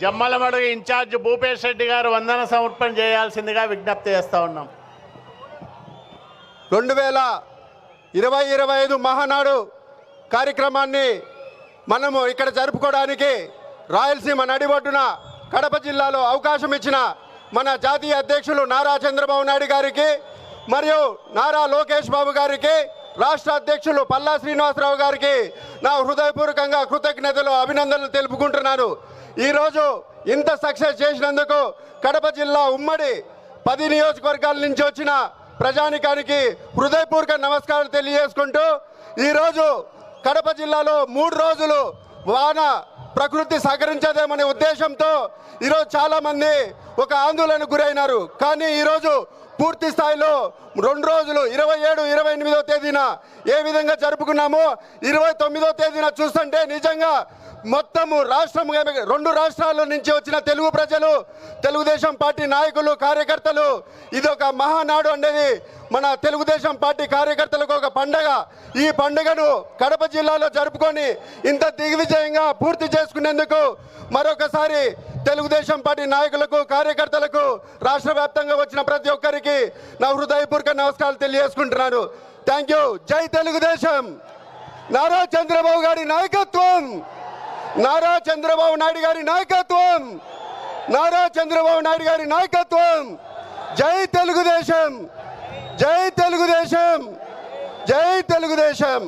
Jammalamadugu incharge Bhupesh Reddy గారు వందన సమర్పణ చేయాల్సిందిగా విజ్ఞప్తి చేస్తా ఉన్నాం. రెండు వేల ఇరవై ఇరవై ఐదు మహానాడు కార్యక్రమాన్ని మనము ఇక్కడ జరుపుకోవడానికి రాయలసీమ నడిబొడ్డున కడప జిల్లాలో అవకాశం ఇచ్చిన మన జాతీయ అధ్యక్షులు నారా చంద్రబాబు నాయుడు గారికి మరియు నారా లోకేష్ బాబు గారికి రాష్ట్ర అధ్యక్షులు పల్లా శ్రీనివాసరావు గారికి నా హృదయపూర్వకంగా కృతజ్ఞతలు అభినందనలు తెలుపుకుంటున్నాను. ఈరోజు ఇంత సక్సెస్ చేసినందుకు కడప జిల్లా ఉమ్మడి పది నియోజకవర్గాల నుంచి వచ్చిన ప్రజానికానికి హృదయపూర్వక నమస్కారాలు తెలియజేసుకుంటూ ఈరోజు కడప జిల్లాలో మూడు రోజులు వాన ప్రకృతి సహకరించదేమనే ఉద్దేశంతో ఈరోజు చాలామంది ఒక ఆందోళన గురైనారు. కానీ ఈరోజు పూర్తి స్థాయిలో రెండు రోజులు ఇరవై ఏడు ఇరవై ఎనిమిదో తేదీన ఏ విధంగా జరుపుకున్నామో ఇరవై తొమ్మిదో తేదీన చూస్తుంటే నిజంగా మొత్తము రాష్ట్రం రెండు రాష్ట్రాల నుంచి వచ్చిన తెలుగు ప్రజలు తెలుగుదేశం పార్టీ నాయకులు కార్యకర్తలు ఇది ఒక మహానాడు అనేది మన తెలుగుదేశం పార్టీ కార్యకర్తలకు ఒక పండగ. ఈ పండుగను కడప జిల్లాలో జరుపుకొని ఇంత దిగ్విజయంగా పూర్తి చేసుకునేందుకు మరొకసారి తెలుగుదేశం పార్టీ నాయకులకు కార్యకర్తలకు రాష్ట్ర వ్యాప్తంగా వచ్చిన ప్రతి ఒక్కరికి నా హృదయపూర్వక నమస్కారాలు తెలియజేసుకుంటున్నాను. థ్యాంక్ యూ జై తెలుగుదేశం. నారా చంద్రబాబు గారి నాయకత్వం. నారా చంద్రబాబు నాయుడు గారి నాయకత్వం! నారా చంద్రబాబు నాయుడు గారి నాయకత్వం! జై తెలుగుదేశం! జై తెలుగుదేశం! జై తెలుగుదేశం!